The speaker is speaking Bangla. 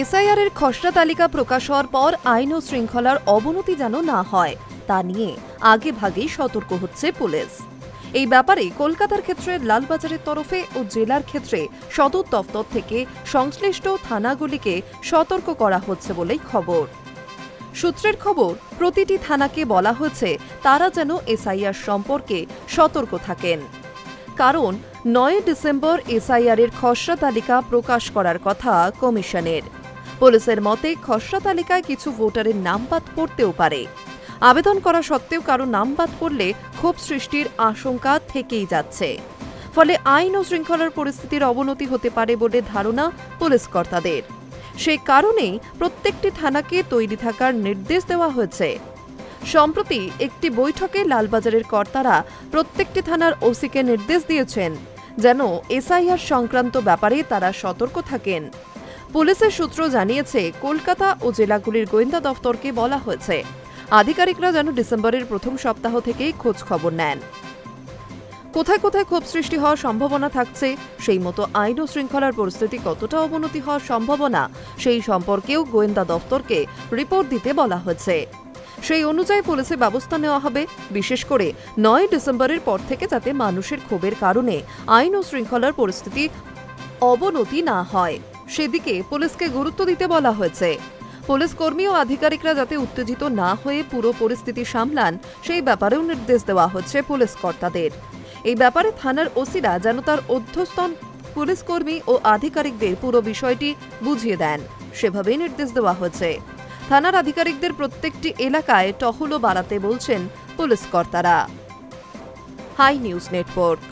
এসআইআর এর খসড়া তালিকা প্রকাশ হওয়ার পর আইন ও শৃঙ্খলার অবনতি যেন না হয়, তা নিয়ে আগে ভাগেই সতর্ক হচ্ছে পুলিশ। এই ব্যাপারে কলকাতার ক্ষেত্রে, লালবাজারের তরফে ও জেলার ক্ষেত্রে সদর দফতর থেকে সংশ্লিষ্ট থানাগুলিকে সতর্ক করা হচ্ছে বলেই খবর। সূত্রের খবর, প্রতিটি থানাকে বলা হয়েছে তারা যেন এসআইআর সম্পর্কে সতর্ক থাকেন। কারণ, নয় ডিসেম্বর এসআইআর এর খসড়া তালিকা প্রকাশ করার কথা কমিশনের। পুলিশের মতে, খসড়া তালিকায় কিছু ভোটারের নাম বাদ পড়তেও পারে। আবেদন করা সত্ত্বেও কারও নাম বাদ পড়লে ক্ষোভ সৃষ্টির আশঙ্কা থেকেই যাচ্ছে। ফলে আইন ও শৃঙ্খলার পরিস্থিতির অবনতি হতে পারে বলে ধারণা পুলিশ কর্তাদের সেই কারণেই প্রত্যেকটি থানাকে তৈরি থাকার নির্দেশ দেওয়া হয়েছে। সম্প্রতি একটি বৈঠকে লালবাজারের কর্তারা প্রত্যেকটি থানার ওসিকে নির্দেশ দিয়েছেন যেন এসআইআর সংক্রান্ত ব্যাপারে তারা সতর্ক থাকেন। পুলিশের সূত্র জানিয়েছে, কলকাতা ও জেলাগুলির গোয়েন্দা দফতরকে বলা হয়েছে, আধিকারিকরা যেন ডিসেম্বরের প্রথম সপ্তাহ থেকেই খোঁজ খবর নেন। কোথায় কোথায় ক্ষোভ সৃষ্টি হওয়ার সম্ভাবনা থাকছে, সেই মতো আইন ও শৃঙ্খলার পরিস্থিতি কতটা অবনতি হওয়ার সম্ভাবনা, সেই সম্পর্কেও গোয়েন্দা দফতরকে রিপোর্ট দিতে বলা হয়েছে। সেই অনুযায়ী পুলিশে ব্যবস্থা নেওয়া হবে, বিশেষ করে নয় ডিসেম্বরের পর থেকে যাতে মানুষের ক্ষোভের কারণে আইন ও শৃঙ্খলার পরিস্থিতি অবনতি না হয়। সেদিকে পুলিশকে গুরুত্ব দিতে বলা হয়েছে। পুলিশ কর্মী ও আধিকারিকরা যাতে উত্তেজিত না হয়ে পুরো পরিস্থিতি সামলান, সেই ব্যাপারেও নির্দেশ দেওয়া হচ্ছে পুলিশ কর্তাদের। এই ব্যাপারে থানার ওসিরা যেন তার অধ্যস্তন পুলিশ কর্মী ও আধিকারিকদের পুরো বিষয়টি বুঝিয়ে দেন। সেভাবেই নির্দেশ দেওয়া হয়েছে। থানার আধিকারিকদের প্রত্যেকটি এলাকায় টহলও বাড়াতে বলছেন পুলিশ কর্তারা। High news network.